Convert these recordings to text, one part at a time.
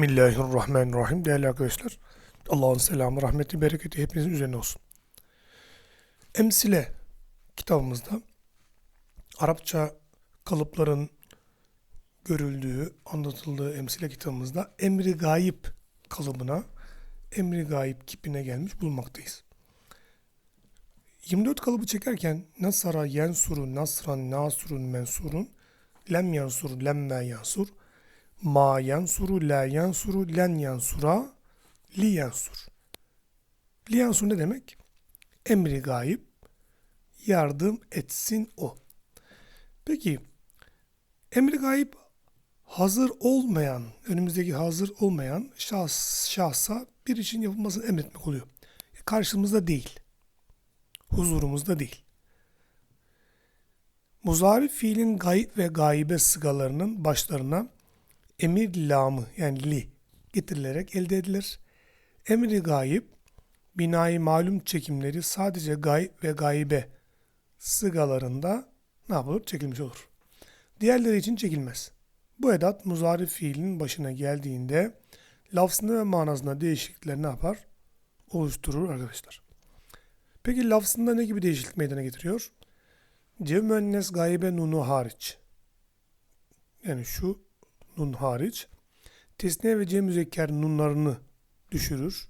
Bismillahirrahmanirrahim. Değerli arkadaşlar, Allah'ın selamı, rahmeti, bereketi hepinizin üzerine olsun. Emsile kitabımızda Arapça kalıpların görüldüğü, anlatıldığı emsile kitabımızda emri gayip kalıbına, emri gayip kipine gelmiş bulunmaktayız. 24 kalıbı çekerken Nasara, Yensuru, Nasran, Nasurun, Mensurun, Lem Yansur, Lemme Yansur, Ma yansuru, la yansuru, len yansura, li yansur. Li yansur ne demek? Emri gayip, yardım etsin o. Peki, emri gayip hazır olmayan, önümüzdeki hazır olmayan şahs, şahsa bir için yapılmasını emretmek oluyor. Karşımızda değil. Huzurumuzda değil. Muzari fiilin gayip ve gaybe sıgalarının başlarına emir lamı yani li getirilerek elde edilir. Emri gayip, binayı malum çekimleri sadece gayb ve gaybe sıgalarında ne yapılır? Çekilmiş olur. Diğerleri için çekilmez. Bu edat muzari fiilin başına geldiğinde lafzında ve manasında değişiklikler ne yapar? Oluşturur arkadaşlar. Peki lafzında ne gibi değişiklik meydana getiriyor? Cem müennes gaybe nunu hariç. Yani şu nun hariç tesniye ve cem müzekker nunlarını düşürür.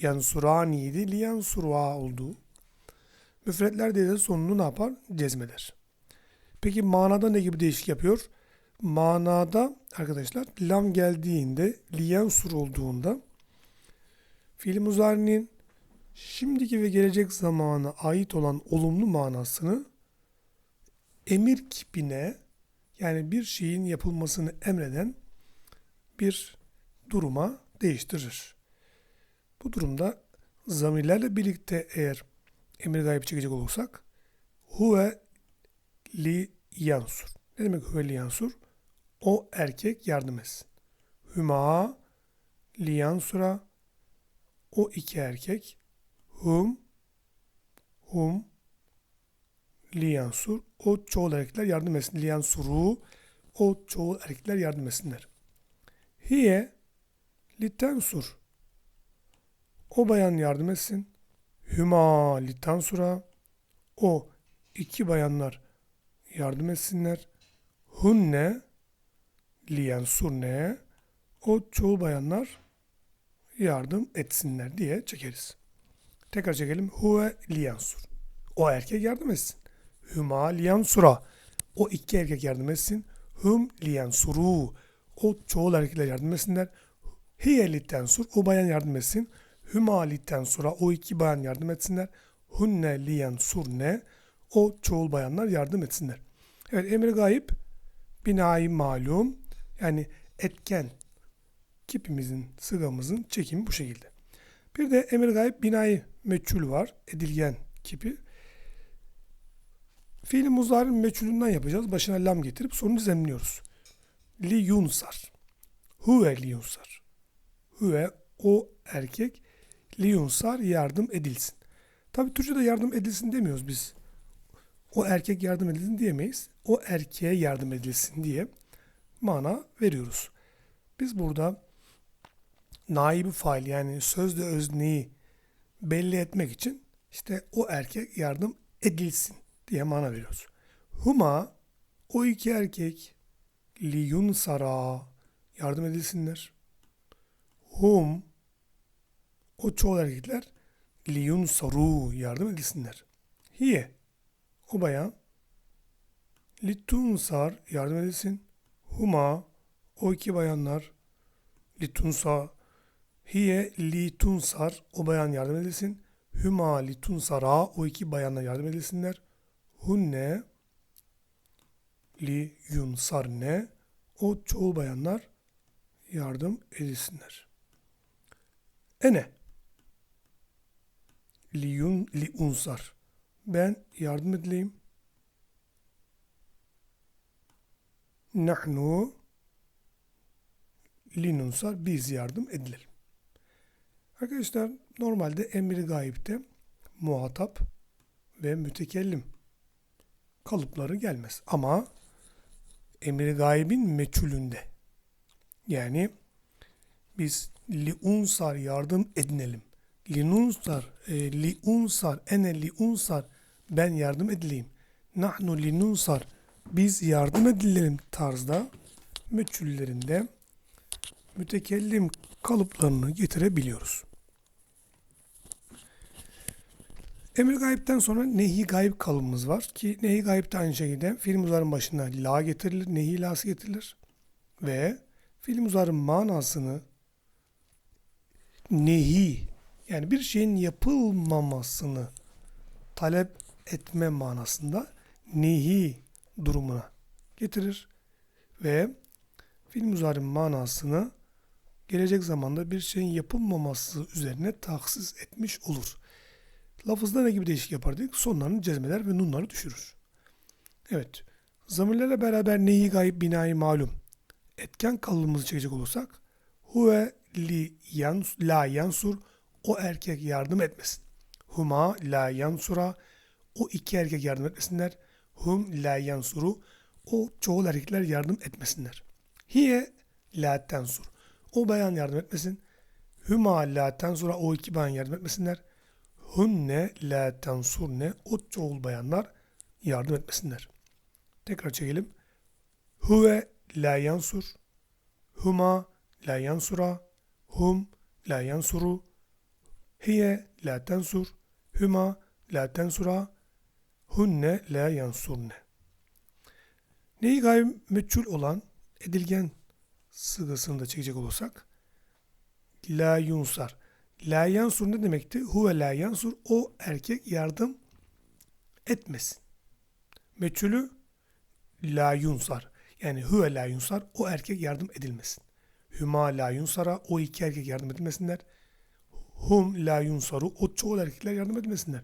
Yansuraniydi li yansurva oldu. Müfretlerde de sonunu ne yapar? Cezmeder. Peki manada ne gibi değişik yapıyor? Manada arkadaşlar lam geldiğinde liyansur olduğunda fiil muzarinin şimdiki ve gelecek zamana ait olan olumlu manasını emir kipine yani bir şeyin yapılmasını emreden bir duruma değiştirir. Bu durumda zamirlerle birlikte eğer emir gayb çekecek olursak huve li yansur. Ne demek huve li yansur? O erkek yardım etsin. Hüma li yansura o iki erkek hum hum liyansur o çoğul erkekler yardım etsin. Liyansuru o çoğul erkekler yardım etsinler. Hiye litensur o bayan yardım etsin. Hüma litansura o iki bayanlar yardım etsinler. Hunne liyansurne o çoğu bayanlar yardım etsinler diye çekeriz. Tekrar çekelim. Huve liyansur. O erkek yardım etsin. Hüma liyansura. O iki erkek yardım etsin. Hüm liyansuru. O çoğul erkekler yardım etsinler. Hiye litensur. O bayan yardım etsin. Hüma litensura. O iki bayan yardım etsinler. Hunne liyansurne. O çoğul bayanlar yardım etsinler. Evet emir gayip binayı malum yani etken kipimizin, sıgamızın çekimi bu şekilde. Bir de emir gayip binayı meçhul var. Edilgen kipi. Fiili muzari'nin meçhulünden yapacağız. Başına lam getirip sonunu zemliyoruz. Li yunsar. Huve li yunsar. Huve o erkek li yunsar yardım edilsin. Tabi Türkçe'de yardım edilsin demiyoruz biz. O erkek yardım edilsin diyemeyiz. O erkeğe yardım edilsin diye mana veriyoruz. Biz burada naibi fail yani sözde özneyi belli etmek için işte o erkek yardım edilsin diye mana veriyoruz. Huma o iki erkek liyun sara yardım edilsinler. Hum o çoğul erkekler liyun saru yardım edilsinler. Hiye o bayan litunsar yardım edilsin. Huma o iki bayanlar litunsa hiye litunsar o bayan yardım edilsin. Hüma litunsara o iki bayanlar yardım edilsinler hunne li yunsarne o çoğul bayanlar yardım edilsinler. Ene li yun li unsar ben yardım edileyim. Nahnu linunsar biz yardım edilelim. Arkadaşlar normalde emri gayipte muhatap ve mütekellim kalıpları gelmez. Ama emri gaybin meçhulünde yani Biz li unsar yardım edinelim. Li nunsar, e, li unsar, ene li unsar ben yardım edileyim. Nahnu li nunsar biz yardım edilelim tarzda meçhullerinde mütekellim kalıplarını getirebiliyoruz. Emir gayipten sonra nehi gayip kalıbımız var ki nehi gayipte aynı şekilde fiil muzarın başına la getirilir, nehi lası getirilir ve fiil muzarın manasını nehi yani bir şeyin yapılmamasını talep etme manasında nehi durumuna getirir ve fiil muzarın manasını gelecek zamanda bir şeyin yapılmaması üzerine tahsis etmiş olur. Lafızda ne gibi değişik yapardık? Sonlarını cezmeler ve nunları düşürür. Evet. Zamirlerle beraber neyi gayb binayı malum. Etken kalıbımızı çekecek olursak huve li yans, la yansur o erkek yardım etmesin. Huma la yansura o iki erkek yardım etmesinler. Hum la yansuru o çoğul erkekler yardım etmesinler. Hiye la tensur o bayan yardım etmesin. Huma la tensura o iki bayan yardım etmesinler. Hunne la tensurne çoğul bayanlar yardım etmesinler. Tekrar çekelim. Huve la yansur. Huma la yansura. Hum la yansuru. Hiye la tensur. Huma la tensura. Hunne la yansurne. Neyi gayb meçhul olan edilgen sıgasını da çekecek olursak la yunsar. La yansur ne demekti? Huve la yansur. O erkek yardım etmesin. Meçhulü la yunsar. Yani huve la yunsar. O erkek yardım edilmesin. Hüma la yunsara. O iki erkek yardım edilmesinler. Hum la yunsaru. O çoğu erkekler yardım edilmesinler.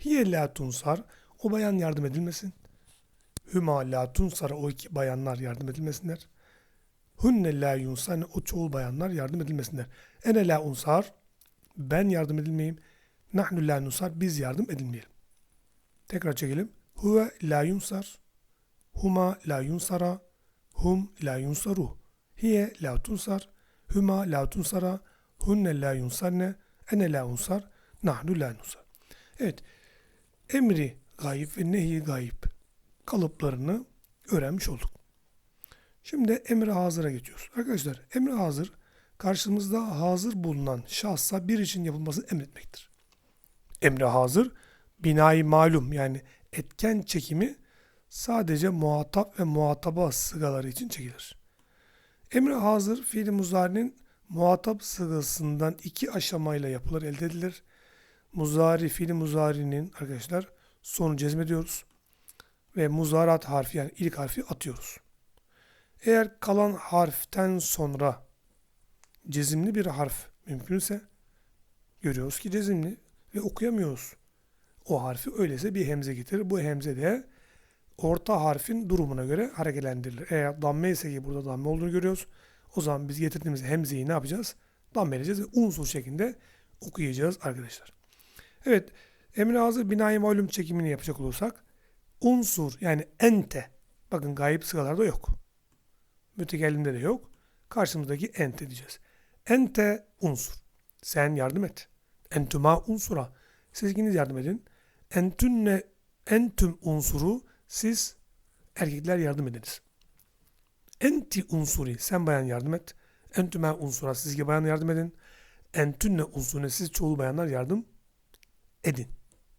Hiye la tunsar. O bayan yardım edilmesin. Hüma la tunsara. O iki bayanlar yardım edilmesinler. Hunne la yunsar. O çoğul bayanlar yardım edilmesinler. Ene la unsar ben yardım edilmeyeyim. Nahnu la nusar biz yardım edilmeyelim. Tekrar çekelim. Huve la yunsar. Huma la yunsara. Hum la yunsaru. Hiye la tunsar. Huma la tunsara. Hunne la yunsarne. Ene la unsar. Nahnu la nusar. Evet. Emri gayip ve nehi gayip kalıplarını öğrenmiş olduk. Şimdi emri hazıra geçiyoruz. Arkadaşlar emri hazır karşımızda hazır bulunan şahsa bir için yapılması emretmektir. Emre hazır, binayı malum yani etken çekimi sadece muhatap ve muhataba sıgaları için çekilir. Emre hazır fiili muzari'nin muhatap sıgasından iki aşamayla yapılır, elde edilir. Muzari, fiili muzari'nin arkadaşlar sonu cezmediyoruz. Ve muzarat harfi yani ilk harfi atıyoruz. Eğer kalan harften sonra cezimli bir harf mümkünse görüyoruz ki cezimli ve okuyamıyoruz. O harfi öyleyse bir hemze getirir. Bu hemze de orta harfin durumuna göre hareketlendirilir. Eğer damme ise ki burada damme olduğunu görüyoruz. O zaman biz getirdiğimiz hemzeyi ne yapacağız? Dammeleyeceğiz ve unsur şeklinde okuyacağız arkadaşlar. Evet, emri hazır binayı malum çekimini yapacak olursak unsur yani ente bakın gayip sıralarda yok. Mütekellimde de yok. Karşımızdaki ente diyeceğiz. Ente unsur. Sen yardım et. Entüma unsura. Siz ikiniz yardım edin. Entünne entüm unsuru siz erkekler yardım ediniz. Enti unsuri sen bayan yardım et. Entüme unsura siz iki bayan yardım edin. Entünne unsurine siz çoğul bayanlar yardım edin.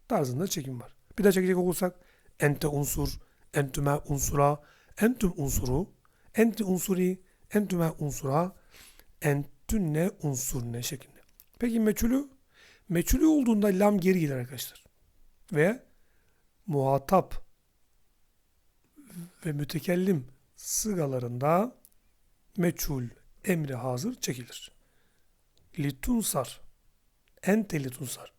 Tarzında çekim var. Bir daha çekecek olursak ente unsur, entüme unsura, entüm unsuru, enti unsuri, entüme unsura, ent ne unsur ne şeklinde. Peki meçhulü? Meçhulü olduğunda lam geri gelir arkadaşlar. Ve muhatap ve mütekellim sıgalarında meçhul emri hazır çekilir. Litunsar. Ente litunsar.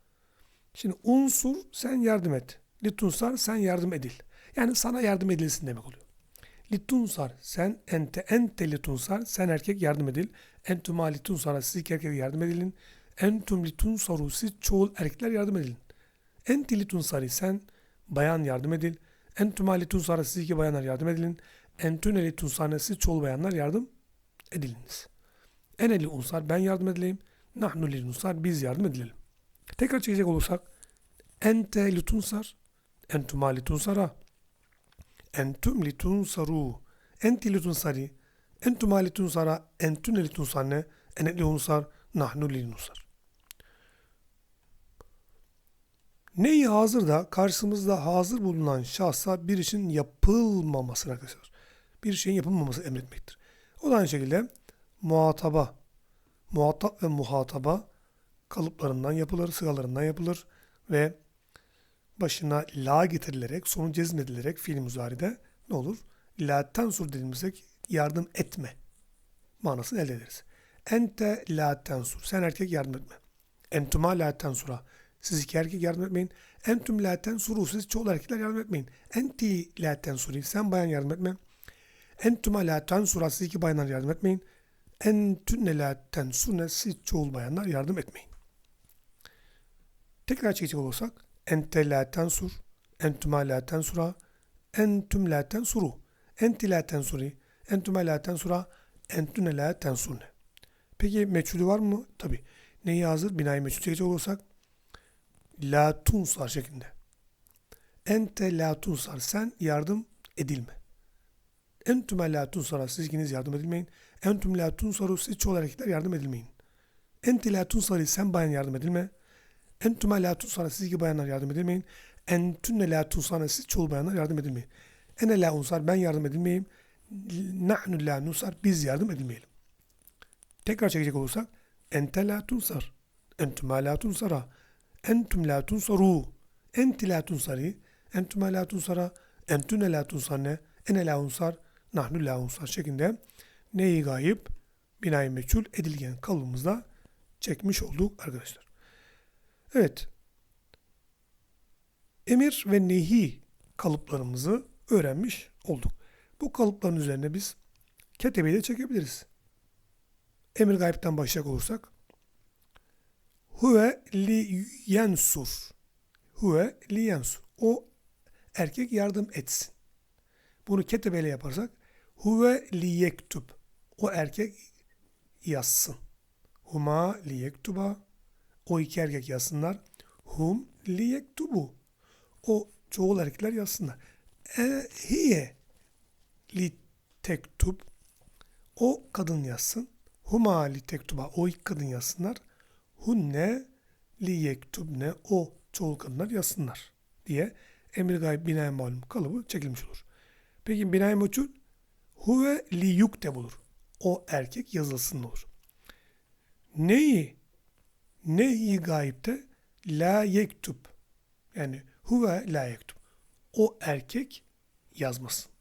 Şimdi unsur sen yardım et. Litunsar sen yardım edil. Yani sana yardım edilsin demek oluyor. Litunsar sen ente ente litunsar sen erkek yardım edil. Entüm litunsara siz iki erkek yardım edilin. Entüm litunsaru siz çoğul erkekler yardım edilin. Enti litunsari sen bayan yardım edil. Entüm litunsara siz iki bayanlar yardım edilin. Entüne litunsarne siz çoğul bayanlar yardım ediliniz. Ene li unsar ben yardım edileyim. Nahnu li unsar biz yardım edilelim. Tekrar çekecek olursak ente li tunsar entuma li tunsara entum li tunsaru enti li tunsari entuma li tunsara entune li tunsanne ene li unsar nahnu li unsar. Neyi hazırda karşımızda hazır bulunan şahsa bir işin yapılmamasını arkadaşlar. Bir şeyin yapılmaması emretmektir. O da aynı şekilde muhataba, muhatap ve muhataba kalıplarından yapılır, sıralarından yapılır ve başına la getirilerek, sonu cezmedilerek fiil muzaride ne olur? La tensur dediğimizde yardım etme manasını elde ederiz. Ente la tensur. Sen erkek yardım etme. Entuma la tensura. Siz iki erkek yardım etmeyin. Entüm la tensuru. Siz çoğul erkekler yardım etmeyin. Enti la tensuri. Sen bayan yardım etme. Entuma la tensura. Siz iki bayanlar yardım etmeyin. Entünne la tensune. Siz çoğul bayanlar yardım etmeyin. Tekrar çekecek olursak. Ente la tensur. Entuma la tensura. Entüm la tensuru. Enti la tensuri. Entüme la tensura. Entüne la tensurne. Peki meçhulü var mı? Tabi. Neyi hazır? Binayı meçhul çekecek olursak. La tunsar şeklinde. Ente la tunsar. Sen yardım edilme. Entüme la tunsara. Siz ikiniz yardım edilmeyin. Entüm la tunsaru. Siz çoğul erkekler yardım edilmeyin. Enti la tunsari. Sen bayan yardım edilme. Entüme la tunsara. Siz iki bayanlar yardım edilmeyin. Entünne la tunsara. Siz çoğul bayanlar yardım edilmeyin. Ene la unsar. Ben yardım edilmeyeyim. Nahnu la nusar. Biz yardım edilmeyelim. Tekrar çekecek olursak. Ente la tunsar. Entüme la tunsara. Entüm la tunsaru. Enti la tunsari. Entüme la tunsara. Entüne la tunsarne. Ene la unsar. Nahnu la unsar şeklinde neyi gayip binayı meçhul edilgen kalıbımızda çekmiş olduk arkadaşlar. Evet. Emir ve nehi kalıplarımızı öğrenmiş olduk. Bu kalıpların üzerine biz ketebeyi de çekebiliriz. Emir gayipten başlayacak olursak Huve li yensur. Huve li yensur. O erkek yardım etsin. Bunu ketebeyle yaparsak Huve li yektub. O erkek yazsın. Huma li yektuba. O iki erkek yazsınlar. Hum li yektubu. O çoğul erkekler yazsınlar. E, hiye li tektub. O kadın yazsın. Huma li tektuba. O iki kadın yazsınlar. Hunne li yektubne. O çoğul kadınlar yazsınlar diye emir gayb binaya malum kalıbı çekilmiş olur. Peki binaya meçhul huve li yukte bulur. O erkek yazılsın olur. Neyi? Neyi gayipte? La yektub. Yani huve la yektub. O erkek yazmasın.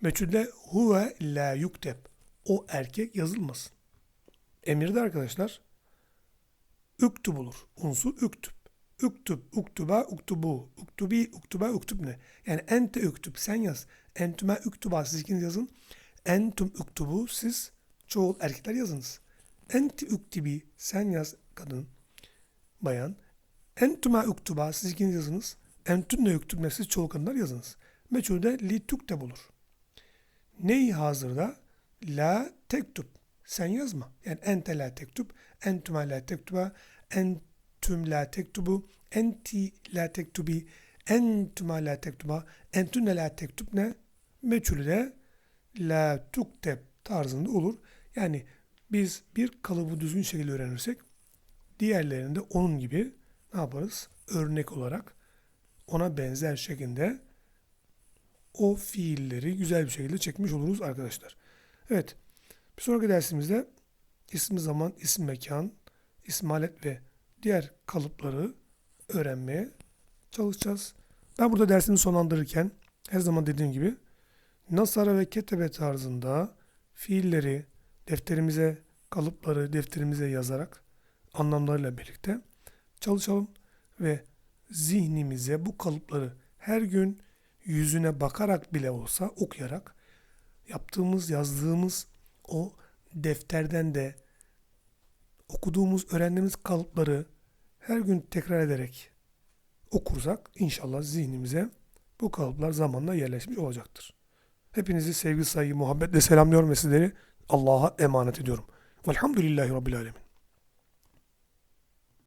Meçhulde huve la yukteb. O erkek yazılmasın. Emirde arkadaşlar üktub olur. Unsur üktüb. Üktüb, uktuba, uktubu, uktubi, uktuba, uktubne. Yani ente üktüb, sen yaz. Entüme uktuba, siz ikiniz yazın. Entüm uktubu, siz çoğul erkekler yazınız. Enti uktibi, sen yaz kadın, bayan. Entüme uktuba, siz ikiniz yazınız. Entünne uktubne, siz çoğul kadınlar yazınız. Meçhulde li tukteb olur. Neyi hazırda? La tektub. Sen yazma. Yani ente la tektub, entüme la tektuba, entüm la tektubu, enti la tektubi, entüme la tektuba, entünne la tektubne meçhulü de la tukteb tarzında olur. Yani biz bir kalıbı düzgün şekilde öğrenirsek diğerlerinde onun gibi ne yaparız? Örnek olarak ona benzer şekilde o fiilleri güzel bir şekilde çekmiş oluruz arkadaşlar. Evet. Bir sonraki dersimizde isim zaman, isim mekan, isim alet ve diğer kalıpları öğrenmeye çalışacağız. Ben burada dersimi sonlandırırken her zaman dediğim gibi Nasara ve Ketebe tarzında fiilleri defterimize, kalıpları defterimize yazarak anlamlarıyla birlikte çalışalım ve zihnimize bu kalıpları her gün yüzüne bakarak bile olsa okuyarak yaptığımız, yazdığımız o defterden de okuduğumuz, öğrendiğimiz kalıpları her gün tekrar ederek okursak inşallah zihnimize bu kalıplar zamanla yerleşmiş olacaktır. Hepinizi sevgi, saygı, muhabbetle selamlıyorum ve sizleri Allah'a emanet ediyorum. Velhamdülillahi Rabbil Alemin.